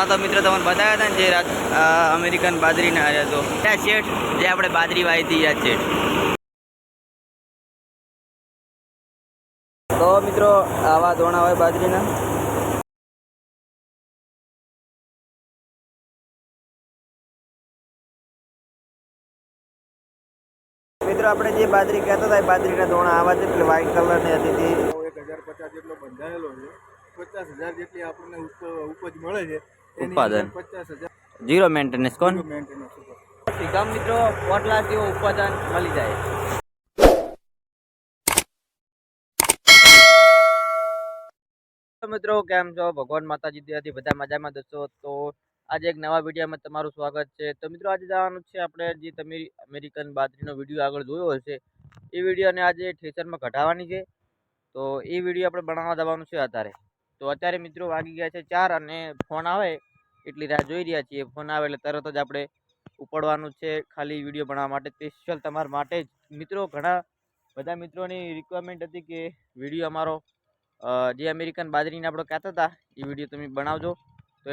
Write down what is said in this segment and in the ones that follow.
દોણા તો મિત્રો તમને બતાવ્યા હતા ને જે રાત અમેરિકન બાજરીના આવ્યા તો ત્યાં શેઠ, જે આપણે બાજરી વાવી હતી યાદ શેઠ તો મિત્રો, આવા ધોણા હોય બાજરીના. આપણે જે બાજરી કહેતા હતા એ બાજરીના ધોણા આવા છે એટલે કલર કલરની હતી એક હજાર પચાસ જેટલો બંધાયેલો છે. પચાસ હજાર જેટલી આપણને ઉપજ મળે છે. ઉત્પાદન. ઝીરો મેન્ટેનન્સ કોણ? મેન્ટેનન્સ મિત્રો પોટલા જેવો ઉત્પાદન મળી જાય. મિત્રો કેમ છો? ભગવાન માતાજી દયાથી બધા મજામાં દોસ્તો તો આજે એક નવા વિડીયોમાં તમારું સ્વાગત છે. તો મિત્રો આજે જવાનું છે આપણે જે તમે અમેરિકન બાજરીનો વીડિયો આગળ જોયો હશે એ વિડીયોને આજે ઠેસરમાં ઘટાડવાની છે. તો એ વીડિયો આપણે બનાવવા જવાનું છે અત્યારે. તો અત્યારે મિત્રો વાગી ગયા છે ચાર અને ફોન આવે. એટલી રાહ જોઈ રહ્યા છીએ. ફોન આવે એટલે તરત જ આપણે ઉપાડવાનું છે ખાલી વીડિયો બનાવવા માટે. સ્પેશિયલ તમારા માટે જ. મિત્રો, ઘણા બધા મિત્રોની રિક્વાયરમેન્ટ હતી કે વીડિયો અમારો જે અમેરિકન બાજરીને આપણે કહેતા હતા, એ વીડિયો તમે બનાવજો. તો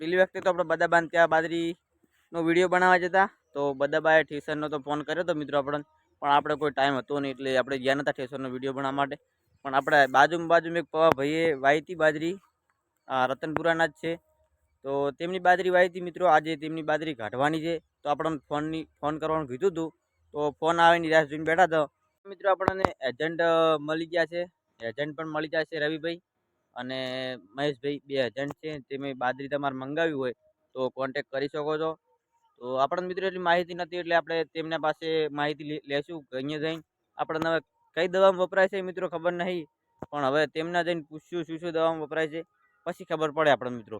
પેલી વખતે તો આપણે બદાબાન ત્યાં બાજરીનો વીડિયો બનાવવા જતા. તો બદાબાએ ઠેસરનો તો ફોન કર્યો હતો મિત્રો આપણને. પણ આપણે કોઈ ટાઈમ હતો નહીં એટલે આપણે ગયા નતા ઠેસરનો વીડિયો બનાવવા માટે. પણ આપણે બાજુમાં બાજુમાં એક પવા ભાઈએ વાવી બાજરી રતનપુરાના જ છે. તો તેમની બાદરી વાવી મિત્રો, આજે તેમની બાજરી કાઢવાની છે. તો આપણને ફોનની, ફોન કરવાનું કીધું હતું. તો ફોન આવીને રાહ જોઈને બેઠા હતા. મિત્રો, આપણને એજન્ટ મળી ગયા છે. એજન્ટ પણ મળી જશે રવિભાઈ અને મહેશભાઈ, બે એજન્ટ છે. તમે બાદરી તમારે મંગાવી હોય તો કોન્ટેક કરી શકો છો. તો આપણને મિત્રો એટલી માહિતી નથી, એટલે આપણે તેમના પાસે માહિતી લેશું અહીંયા જઈને. આપણને હવે કઈ દવામાં વપરાય છે મિત્રો ખબર નહીં. પણ હવે તેમના જઈને પૂછ્યું શું શું દવામાં વપરાય છે. પછી ખબર પડે આપણને મિત્રો.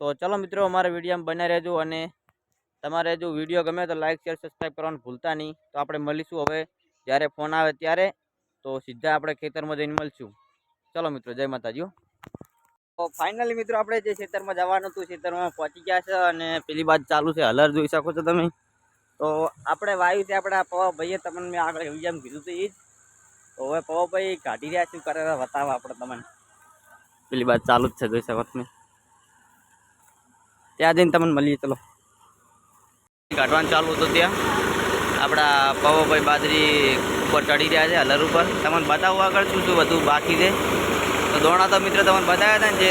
તો ચલો મિત્રો, અમારા વિડીયોમાં બન્યા રહેજો અને તમારે જો વીડિયો ગમે તો લાઇક શેર સબસ્ક્રાઈબ કરવાનું ભૂલતા નહીં. તો આપણે મળીશું હવે. જ્યારે ફોન આવે ત્યારે, તો સીધા આપણે ખેતરમાં જઈને મળશું. ચલો મિત્રો, જય માતાજી તો ફાઇનલી મિત્રો, આપણે જે ખેતરમાં જવાનું હતું, ખેતરમાં પહોંચી ગયા છે અને પેલી બાજુ ચાલુ છે. હલર જોઈ શકો છો તમે. તો આપણે વાયુ છે, આપણે આ પવા ભાઈએ તમને મેં આગળ વિડીયોમાં કીધું હતું, એ જ. તો હવે પવા ભાઈ કાઢી રહ્યા શું કરે બતાવો આપણે તમને. પેલી બાજુ ચાલુ જ છે, જોઈ શકો તમે. ત્યાં જઈને તમને મળીએ, ચલો. કાઢવાનું ચાલુ હતું ત્યાં. આપણા પવાભાઈ બાજરી ઉપર ચડી રહ્યા છે, હલર ઉપર. તમને બતાવું આગળ શું શું બધું બાકી છે. તો દોણા તો મિત્ર તમને બતાવ્યા હતા ને, જે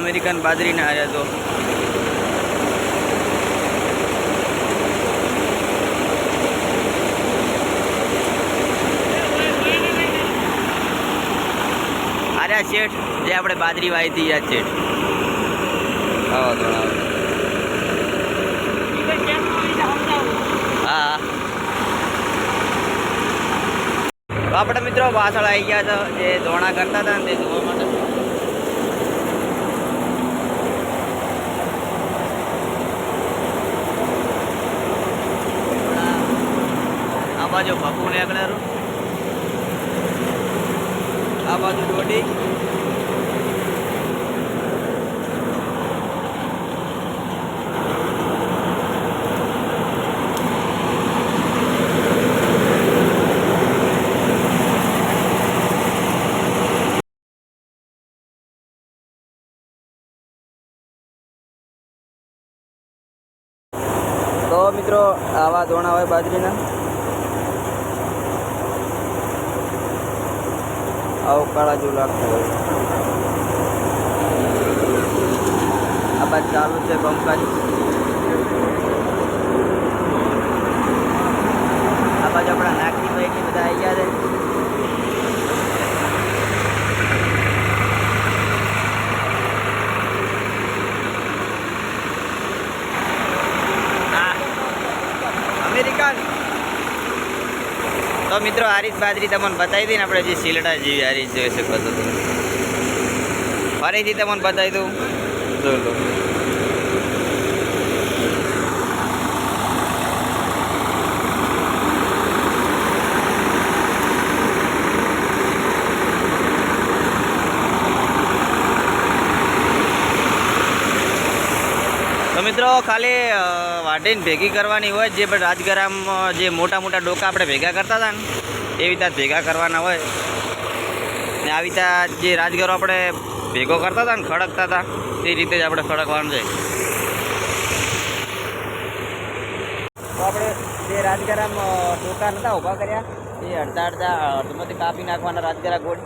અમેરિકન બાદરીને આવ્યા તો અરે આ શેઠ, જે આપણે બાજરી વાવી હતી, યાદ શેઠ આવો આવો. હા આપણે મિત્રો પાછળ આવી ગયા હતા જે ધોણા કરતા હતા ને તે જોવા માટે આ બાજુ ભપુ ને આગળ આ બાજુ દોડી તો મિત્રો આવા બાજરીના? આવું કાળા જેવું લાગતું હોય. આ બાજુ ચાલુ છે બંકાજ આ બાજુ આપણા નાગજી ભાઈ ને બધા આવી ગયા છે આ અમેરિકન તો મિત્રો આરીસ બાજરી તમને બતાવી દઈ ને આપણે જે શીલડા જેવી હારી જોઈ શકો તમે. ફરીથી તમને બતાવી દઉં જો લો તો મિત્રો ખાલી વાટીને ભેગી કરવાની હોય જે પણ રાજગરામ જે મોટા મોટા ડોકા આપણે ભેગા કરતા હતા ને એવી રીતે ભેગા કરવાના હોય. ને આવી રીતે જે રાજગરો આપણે ભેગો કરતા હતા ને ખડકતા હતા તે રીતે જ આપણે ખડકવાનું છે. આપણે જે રાજગરામ ડોકા નતા ઊભા કર્યા એ અડધા અડધા અડધમાંથી કાપી નાખવાના રાજગરા ગોળ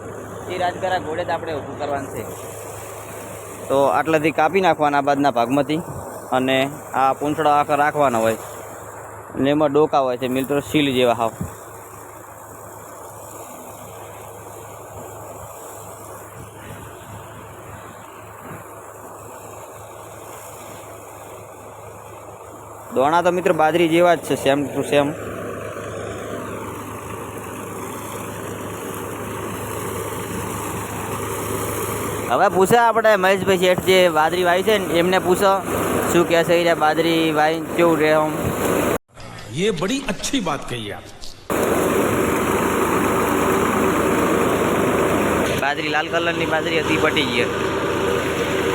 એ રાજગરા ગોળે જ આપણે ઊભું કરવાનું છે. તો આટલાથી કાપી નાખવાના બાદના ભાગમાંથી અને આ પૂંછડા આખા રાખવાના હોય. અને એમાં ડોકા હોય છે મિલ તો સીલ જેવા હાવ. દોણા તો મિત્ર બાજરી જેવા જ છે સેમ ટુ સેમ હવે પૂછે આપણે મહેશભાઈ શેઠ જે બાજરી વાવી છે ને, એમને પૂછો. શું કહે છે એ બાજરી વાવી કેવું રહે આમ ये बड़ी अच्छी बात कही आप બાજરી લાલ કલરની બાજરી હતી પટી ગઈ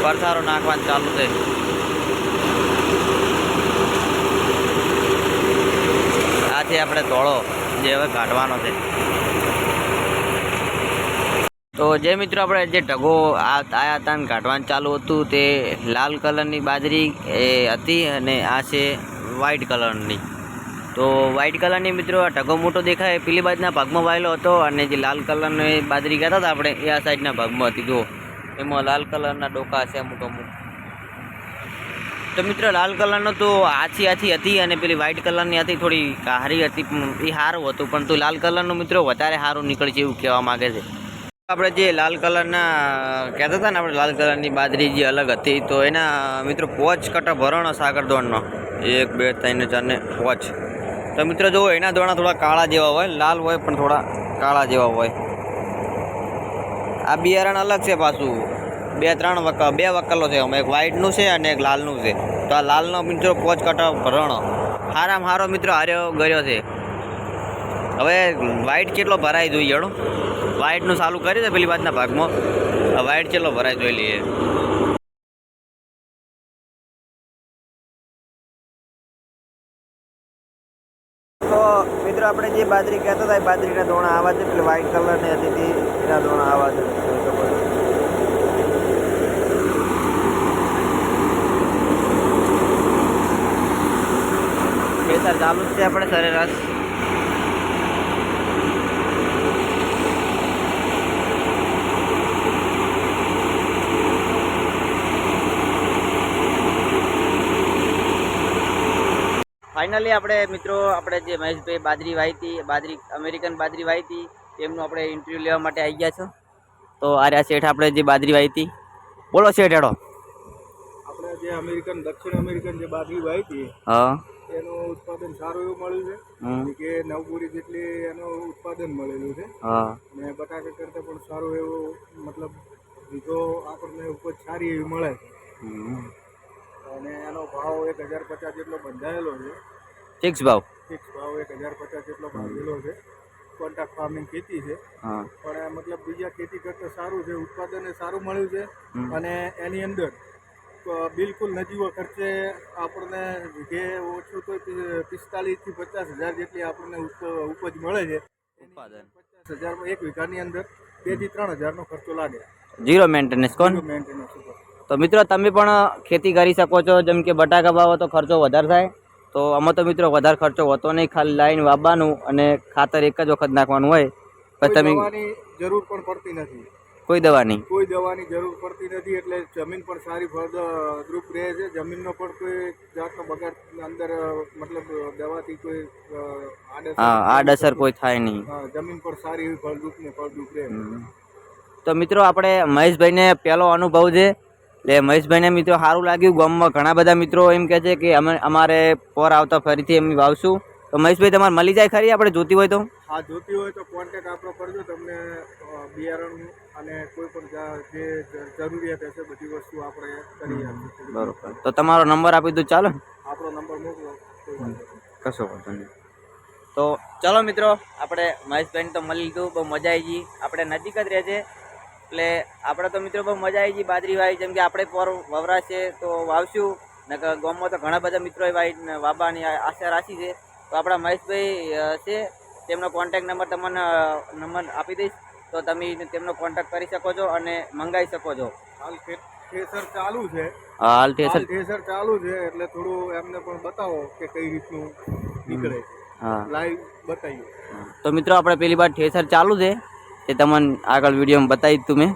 પરસારો નાખવાનું ચાલુ છે આ છે આપણે ધોળો જે હવે કાઢવાનો છે તો જે મિત્રો આપણે જે ઢગો આયા હતા ને કાઢવાનું ચાલુ હતું તે લાલ કલરની બાજરી એ હતી અને આ છે વ્હાઈટ કલરની. તો વ્હાઈટ કલરની મિત્રો આ ઢગો મોટો દેખાય પેલી બાજુના ભાગમાં વાયેલો હતો અને જે લાલ કલરની બાજરી કહેતા હતા આપણે એ આ સાઈડના ભાગમાં હતી, જુઓ. એમાં લાલ કલરના ડોકા છે અમુક અમુક. તો મિત્રો લાલ કલરનો તો આછી આછી હતી અને પેલી વ્હાઈટ કલરની હતી, થોડી કાહરી હતી એ સારું હતું. પણ તો લાલ કલરનું મિત્રો વધારે સારું નીકળે એવું કહેવા માગે છે. આપણે જે લાલ કલરના કહેતા હતા ને આપણે લાલ કલરની બાજરી જે અલગ હતી, તો એના મિત્રો પોચ કટા ભરણો સાગર દોણનો. એક, બે, ત્રણ, ચાર ને પોચ. તો મિત્રો જુઓ, એના દોણા થોડા કાળા જેવા હોય, લાલ હોય પણ થોડા કાળા જેવા હોય. આ બિયારણ અલગ છે પાછું. બે, ત્રણ વક બે વકલો છે એક વ્હાઈટનું છે અને એક લાલનું છે. તો આ લાલનો મિત્રો પોચ કટા ભરણો. હારામાં હારો મિત્રો હાર્યો ગયો છે. હવે વ્હાઈટ કેટલો ભરાય જોઈએ હેડો વ્હાઈટનું ચાલુ કરી દે પેલી બાજના ભાગમાં. વ્હાઈટ કેટલો ભરાય જોઈ લઈએ. તો મિત્રો આપણે જે બાજરી કહેતા હતા એ બાજરીના ધોણા આવા છે એટલે વ્હાઈટ કલરની હતી તે એના દોણા આવા છે. ચાલુ જ છે આપણે સરેરાશ. ફાઇનલી આપણે મિત્રો આપણે જે મહેશભાઈ બાજરી વાવી હતી બાજરી અમેરિકન બાજરી વાવી હતી તેમનું આપણે ઇન્ટરવ્યૂ લેવા માટે આવી ગયા છો. તો આર્યા શેઠ આપણે જે બાજરી વાવી બોલો શેઠ હેડો. આપણે જે અમેરિકન દક્ષિણ અમેરિકન જે બાજરી વાવી હા. એનું ઉત્પાદન સારું એવું મળ્યું છે. કે નવપુરી જેટલી એનું ઉત્પાદન મળેલું છે. હા. અને બટાકા કરતાં પણ સારું એવું મતલબ બીજો આપણને ઉપજ સારી એવી મળે. છે. અને એનો ભાવ એક હજાર પચાસ જેટલો બંધાયેલો છે. ફિક્સ ભાવ? ફિક્સ ભાવ એક હજાર પચાસ જેટલો બાંધેલો છે. કોન્ટ્રાક્ટ ફાર્મિંગ ખેતી છે. પણ મતલબ બીજા ખેતી કરતાં સારું છે ઉત્પાદન સારું મળ્યું છે અને એની અંદર બિલકુલ નજીવો ખર્ચે આપણને જે ઓછું તો પિસ્તાલીસથી પચાસ હજાર જેટલી આપણને ઉપજ મળે છે. ઉત્પાદન. પચાસ હજારમાં એક વીઘાની અંદર બેથી ત્રણ હજારનો ખર્ચો લાગે. ઝીરો મેન્ટેનન્સ કોણ? મેન્ટેનન્સ તો મિત્રો તમે પણ ખેતી કરી શકો છો જેમ કે બટાકા ભાવ તો ખર્ચો વધારે થાય. તો આમાં તો મિત્રો વધારે ખર્ચો હોતો નહીં ખાલી લાઈન વાવવાનું અને ખાતર એક જ વખત નાખવાનું હોય. પછી તમે જરૂર પણ પડતી નથી. કોઈ દવાની? કોઈ દવાની જરૂર પડતી નથી એટલે જમીન પણ સારી ફળદ્રુપ રહે છે. જમીનનો પણ કોઈ જાતનો બગાડ અંદર મતલબ દવાથી કોઈ હા આડઅસર કોઈ થાય નહીં. હા, જમીન પણ સારી એવી ફળદ્રુપ ને ફળદ્રુપ રહે. તો મિત્રો આપણે મહેશભાઈને પહેલો અનુભવ છે એટલે મહેશભાઈને મિત્રો સારું લાગ્યું. ગામમાં ઘણા બધા મિત્રો એમ કહે છે કે અમે અમારે પોર આવતા ફરીથી એમ વાવશું. તો મહેશભાઈ તમારે મળી જાય ખરી આપણે જોતી હોય તો? હા જોતી હોય તો કોન્ટેક્ટ આપણો કરજો. તમને બિયારણ અને કોઈ પણ જે જરૂરિયાત હશે બધી વસ્તુ આપણે કરી આપીશું. બરોબર. તો તમારો નંબર આપી દો ચાલો. આપણો નંબર મોકલો. કશો વાંધો નહીં. તો ચલો મિત્રો આપણે મહેશભાઈને તો મળી લીધું. બહુ મજા આવી ગઈ. આપણે નજીક જ રહે છે. એટલે આપણે તો મિત્રો બહુ મજા આવી ગઈ બાજરી વાવી જેમ કે આપણે પર વવરાશે તો વાવશું. ને ગામમાં તો ઘણા બધા મિત્રોએ વાવી વાવવાની આશા રાખી છે. તો આપણા મહેશભાઈ છે. તેમનો કોન્ટેક નંબર તમને નંબર આપી દઈશ. તો તમે તેમનો કોન્ટેક કરી શકો છો અને મંગાવી શકો છો. હાલ થ્રેસર ચાલુ છે. હાલ હાલ થ્રેસર ચાલુ છે એટલે થોડું એમને પણ બતાવો કે કઈ રીતનું નીકળે. હા. લાઈવ બતાવીએ. તો મિત્રો આપણે પેલી વાર ઠેસર ચાલુ છે. એ તમને આગળ વિડીયોમાં બતાવી તું મેં.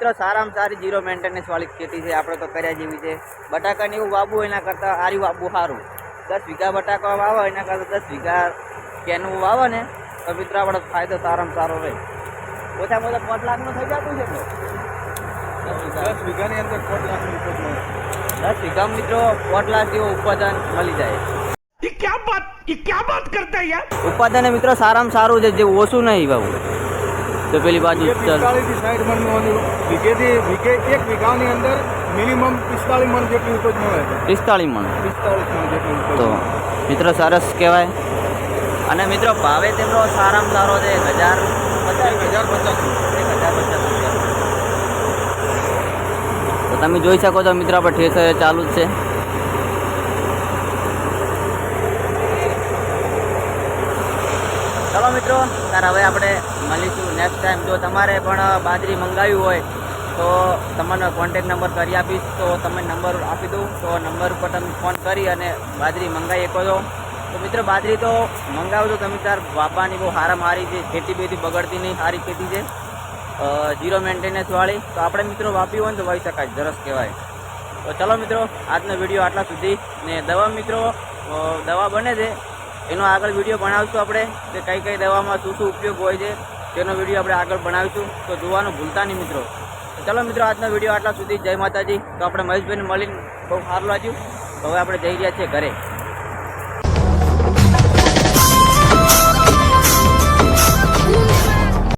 મિત્રો સારામાં સારી જીરો મેન્ટેનન્સવાળી ખેતી છે આપણે તો કર્યા જેવી છે. બટાકાની એવું વાવવું એના કરતાં આર્યું વાવવું સારું. દસ વીઘા બટાકા વાવો એના કરતાં દસ વીઘા કેનું વાવે ને તો મિત્રો આપણો ફાયદો સારામાં સારો રહે. ઓછામાં ઓછા પાંચ લાખનું થઈ જતું છે દસ વીઘાની અંદર પાંચ લાખનું દસ વીઘા મિત્રો પાંચ લાખ જેવું ઉત્પાદન મળી જાય. ક્યાં બાત ક્યાં બાત કરતા યાર ઉત્પાદન મિત્રો સારામાં સારું છે જે ઓછું નહીં ભાવું તો પેલી બાજુ પિસ્તાળીસથી સાઠ મણનું વીઘેથી વીઘે એક વીઘાની અંદર મિનિમમ પિસ્તાળીસ મણ જેટલી ઉપજ મળે છે. પિસ્તાળીસ મણ. પિસ્તાળીસ મણ જેટલી તો મિત્રો સરસ કહેવાય. અને મિત્રો ભાવે તેમનો સારામાં સારો છે એક હજાર એક હજાર પચાસ. એક હજાર પચાસ તો તમે જોઈ શકો છો મિત્રો આપણે ઠેસર ચાલુ જ છે. ચલો મિત્રો તાર હવે આપણે મળીશું નેક્સ્ટ ટાઈમ જો તમારે પણ બાજરી મંગાવી હોય, તો તમને કોન્ટેક નંબર કરી આપીશ. તો તમે નંબર આપી દઉં. તો નંબર ઉપર તમે ફોન કરી અને બાજરી મંગાવી શકો છો. તો મિત્રો, બાજરી તો મંગાવજો તમે તાર વાપવાની બહુ હારા સારી છે. ખેતી બેતી બગડતી નહીં. સારી ખેતી છે. ઝીરો મેન્ટેનન્સવાળી તો આપણે મિત્રો વાપી હોય ને તો વાવી શકાય. જરસ કહેવાય. તો ચલો મિત્રો, આજનો વીડિયો આટલા સુધી. ને દવા મિત્રો દવા બને છે. એનો આગળ વીડિયો બનાવીશું આપણે કે કઈ કઈ દવામાં શું શું ઉપયોગ હોય છે તેનો વીડિયો આપણે આગળ બનાવીશું. તો જોવાનું ભૂલતા નહીં મિત્રો. ચલો મિત્રો, આજનો વીડિયો આટલા સુધી. જય માતાજી. તો આપણે મહેશભાઈને મળીને બહુ સારું લાગ્યું. તો હવે આપણે જઈ રહ્યા છીએ ઘરે.